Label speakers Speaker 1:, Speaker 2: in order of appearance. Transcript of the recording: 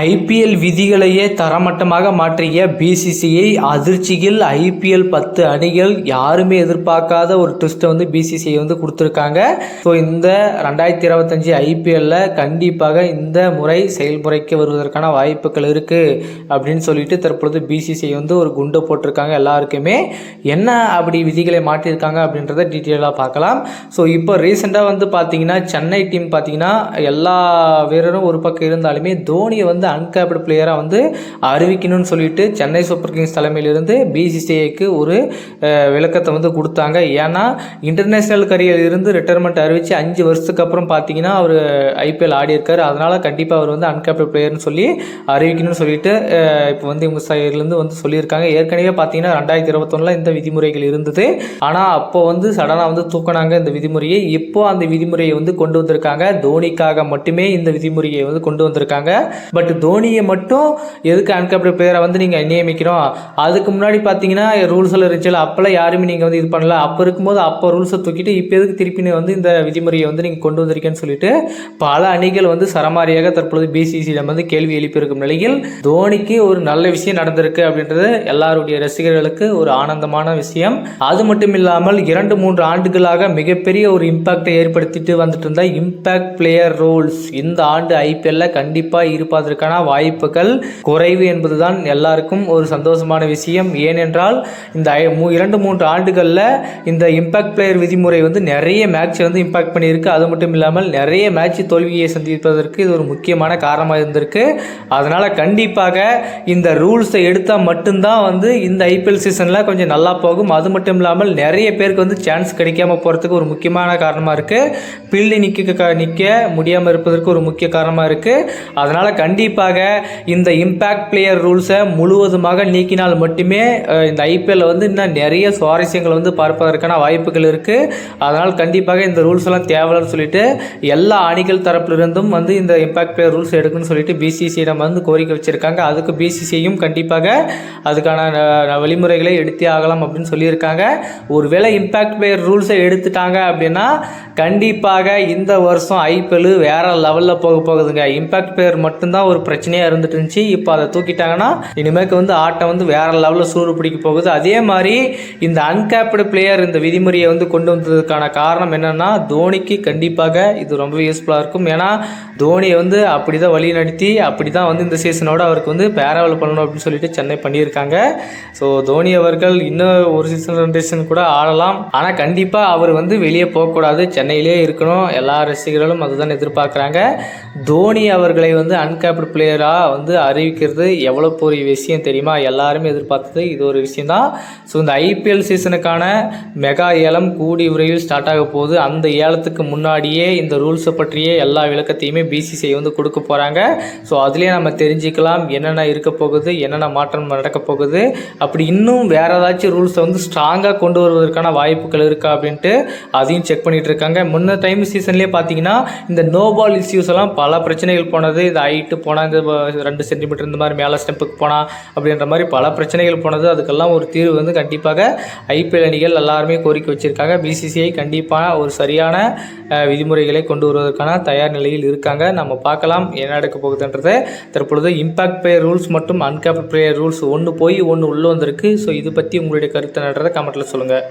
Speaker 1: IPL விதிகளையே தரமட்டமாக மாற்றிய BCCI அதிர்ச்சியில் IPL பத்து அணிகள் யாருமே எதிர்பார்க்காத ஒரு ட்விஸ்ட்டை வந்து பிசிசிஐ வந்து கொடுத்துருக்காங்க. ஸோ இந்த ரெண்டாயிரத்தி இருபத்தஞ்சி ஐபிஎல்ல கண்டிப்பாக இந்த முறை செயல்முறைக்கு வருவதற்கான வாய்ப்புகள் இருக்குது அப்படின்னு சொல்லிட்டு தற்பொழுது பிசிசிஐ வந்து ஒரு குண்டு போட்டிருக்காங்க எல்லாருக்குமே. என்ன அப்படி விதிகளை மாற்றியிருக்காங்க அப்படின்றத டீட்டெயிலாக பார்க்கலாம். ஸோ இப்போ ரீசெண்டாக வந்து பார்த்தீங்கன்னா சென்னை டீம் பார்த்தீங்கன்னா எல்லா வீரரும் ஒரு பக்கம் இருந்தாலுமே தோனியை வந்து அன்கேப்டு பிளேயராக வந்து அறிவிக்கணும்னு சொல்லிட்டு சென்னை சூப்பர் கிங்ஸ் தலைமையிலிருந்து பிசிசிஐக்கு ஒரு விளக்கத்தை வந்து கொடுத்தாங்க. ஏன்னா இன்டர்நேஷ்னல் கரியர் இருந்து ரிட்டையர்மெண்ட் அறிவித்து அஞ்சு வருஷத்துக்கு அப்புறம் பார்த்தீங்கன்னா அவர் ஐபிஎல் ஆடியிருக்காரு அதனால் கண்டிப்பாக அவர் வந்து அன்கேப்டு பிளேயர்னு சொல்லி அறிவிக்கணும்னு சொல்லிட்டு இப்போ வந்து இவங்க சைட்லேருந்து வந்து சொல்லியிருக்காங்க. ஏற்கனவே பார்த்தீங்கன்னா ரெண்டாயிரத்தி இருபத்தொன்னில் இந்த விதிமுறைகள் இருந்தது. ஆனால் அப்போ வந்து சடனாக வந்து தூக்கினாங்க இந்த விதிமுறையை. இப்போ அந்த விதிமுறையை வந்து கொண்டு வந்திருக்காங்க. தோனிக்காக மட்டுமே இந்த விதிமுறையை வந்து கொண்டு வந்திருக்காங்க. பட் தோனியை மட்டும் எதுக்கு அன்கேப்டு பிளேயரை வந்து நீங்கள் நியமிக்கிறோம் அதுக்கு முன்னாடி பார்த்தீங்கன்னா ரூல்ஸ் எல்லாம் இருந்துச்சு அப்போல்லாம் யாருமே நீங்கள் வந்து இது பண்ணல. அப்போ இருக்கும்போது அப்போ ரூல்ஸை தூக்கிட்டு இப்போ எதுக்கு திருப்பின்னு வந்து இந்த விதிமுறையை வந்து நீங்கள் கொண்டு வந்திருக்கேன்னு சொல்லிட்டு பல அணிகள் வந்து சரமாரியாக தற்பொழுது பிசிசியிடம் வந்து கேள்வி எழுப்பியிருக்கும் நிலையில் தோனிக்கு ஒரு நல்ல விஷயம் நடந்திருக்கு அப்படின்றது எல்லாருடைய ரசிகர்களுக்கு ஒரு ஆனந்தமான விஷயம். அது மட்டும் இல்லாமல் இரண்டு மூன்று ஆண்டுகளாக மிகப்பெரிய ஒரு இம்பாக்டை ஏற்படுத்திட்டு வந்துட்டு இருந்த இம்பாக்ட் பிளேயர் ரூல்ஸ் இந்த ஆண்டு ஐபிஎல்ல கண்டிப்பாக இருப்பதற்கான வாய்ப்புகள் குறைவு என்பதுதான் எல்லாருக்கும் ஒரு சந்தோஷமான விஷயம். ஏனென்றால் இந்த ஐ- மூ- இரண்டு மூன்று ஆண்டுகளில் இந்த இம்பாக்ட் பிளேயர் விதிமுறை வந்து நிறைய மேட்ச் வந்து இம்பாக்ட் பண்ணியிருக்கு. அது மட்டும் இல்லாமல் நிறைய மேட்ச் தோல்வியை சந்திப்பதற்கு இது ஒரு முக்கியமான காரணமாக இருந்திருக்கு. அதனால் கண்டிப்பாக இந்த ரூல்ஸை எடுத்தால் மட்டும்தான் வந்து இந்த ஐபிஎல் சீசனில் கொஞ்சம் நல்லா போகும். அது மட்டும் இல்லாமல் நிறைய பேருக்கு வந்து சான்ஸ் கிடைக்காம போகிறதுக்கு ஒரு முக்கியமான காரணமாக இருக்குது பில்லி நிற்க நிற்க முடியாமல் இருப்பதற்கு ஒரு முக்கிய காரணமாக இருக்குது அதனால் கண்டிப்பாக கண்டிப்பாக இந்த இம்பேக்ட் பிளேயர் ரூல்ஸை முழுவதுமாக நீக்கினால் மட்டுமே இந்த ஐபிஎல்ல வந்து இன்னும் நிறைய சுவாரஸ்யங்கள் வந்து பார்ப்பதற்கான வாய்ப்புகள் இருக்குது அதனால் கண்டிப்பாக இந்த ரூல்ஸ் எல்லாம் தேவைன்னு சொல்லிட்டு எல்லா அணிகள் தரப்பிலிருந்தும் வந்து இந்த இம்பாக்ட் பிளேயர் ரூல்ஸ் எடுக்கணும்னு சொல்லிட்டு பிசிசியிடம் வந்து கோரிக்கை வச்சுருக்காங்க. அதுக்கு பிசிசியும் கண்டிப்பாக அதுக்கான வழிமுறைகளை எடுத்தே ஆகலாம் அப்படின்னு சொல்லியிருக்காங்க. ஒருவேளை இம்பாக்ட் பிளேயர் ரூல்ஸை எடுத்துட்டாங்க அப்படின்னா கண்டிப்பாக இந்த வருஷம் ஐபிஎல் வேற லெவலில் போக போகுதுங்க. இம்பாக்ட் பிளேயர் மட்டும்தான் ஒரு பிரச்சனையாக இருந்துட்டு இருந்துச்சு. இப்போ அதை தூக்கிட்டாங்கன்னா இனிமேக்கு வந்து ஆட்டம் வந்து வேற லெவலில் சூடு பிடிக்க போகுது. அதே மாதிரி இந்த அன்கேப்டு பிளேயர் இந்த விதிமுறையை வந்து கொண்டு வந்ததுக்கான காரணம் என்னென்னா தோனிக்கு கண்டிப்பாக இது ரொம்ப யூஸ்ஃபுல்லாக இருக்கும். ஏன்னா தோனியை வந்து அப்படி தான் வழி நடத்தி அப்படி தான் வந்து இந்த சீசனோட அவருக்கு வந்து பேரவல் பண்ணணும் அப்படின்னு சொல்லிட்டு சென்னை பண்ணியிருக்காங்க. ஸோ தோனி அவர்கள் இன்னும் ஒரு சீசன் ரெண்டு சீசன் கூட ஆடலாம். ஆனால் கண்டிப்பாக அவர் வந்து வெளியே போகக்கூடாது. சென்னையிலே இருக்கணும். எல்லா ரசிகர்களும் அதுதான் எதிர்பார்க்குறாங்க. தோனி அவர்களை வந்து அன்கேப்டு பிளேயராக வந்து அறிவிக்கிறது எவ்வளோ பெரிய விஷயம் தெரியுமா? எல்லாருமே எதிர்பார்த்தது இது ஒரு விஷயந்தான் ஸோ இந்த ஐபிஎல் சீசனுக்கான மெகா ஏலம் கூடி விரைவில் ஸ்டார்ட் ஆக போகுது. அந்த ஏலத்துக்கு முன்னாடியே இந்த ரூல்ஸை பற்றிய எல்லா விளக்கத்தையுமே பிசிசிஐ வந்து கொடுக்க போகிறாங்க ஸோ அதுலேயே நம்ம தெரிஞ்சுக்கலாம் என்னென்ன இருக்க போகுது என்னென்ன மாற்றம் நடக்க போகுது. அப்படி இன்னும் வேறு ஏதாச்சும் ரூல்ஸை வந்து ஸ்ட்ராங்காக கொண்டு வருவதற்கான வாய்ப்புகள் இருக்கா அப்படின்ட்டு அதையும் செக் பண்ணிகிட்டு இருக்காங்க. முன்ன டைம் சீசன்லேயே பார்த்தீங்கன்னா இந்த நோ பால் இஷ்யூஸ் எல்லாம் பல பிரச்சனைகள் போனது. இந்த ஹைட்டு போனால் இந்த ரெண்டு சென்டிமீட்டர் இந்த மாதிரி மேலே ஸ்டெப்புக்கு போனால் அப்படின்ற மாதிரி பல பிரச்சனைகள் போனது. அதுக்கெல்லாம் ஒரு தீர்வு வந்து கண்டிப்பாக ஐபிஎல் அணிகள் எல்லாருமே கோரிக்கை வச்சுருக்காங்க. பிசிசிஐ கண்டிப்பாக ஒரு சரியான விதிமுறைகளை கொண்டு வருவதற்கான தயார் நிலையில் இருக்காங்க. நம்ம பார்க்கலாம் என்ன நடக்க போகுதுன்றதை. தற்பொழுது இம்பாக்ட் பிளேயர் ரூல்ஸ் மற்றும் அன்கேப்ட் பிளேயர் ரூல்ஸ் ஒன்று போய் ஒன்று உள்ளே வந்திருக்கு. ஸோ இது பற்றி உங்களுடைய கருத்து நடுறதை கமெண்ட்டில் சொல்லுங்கள்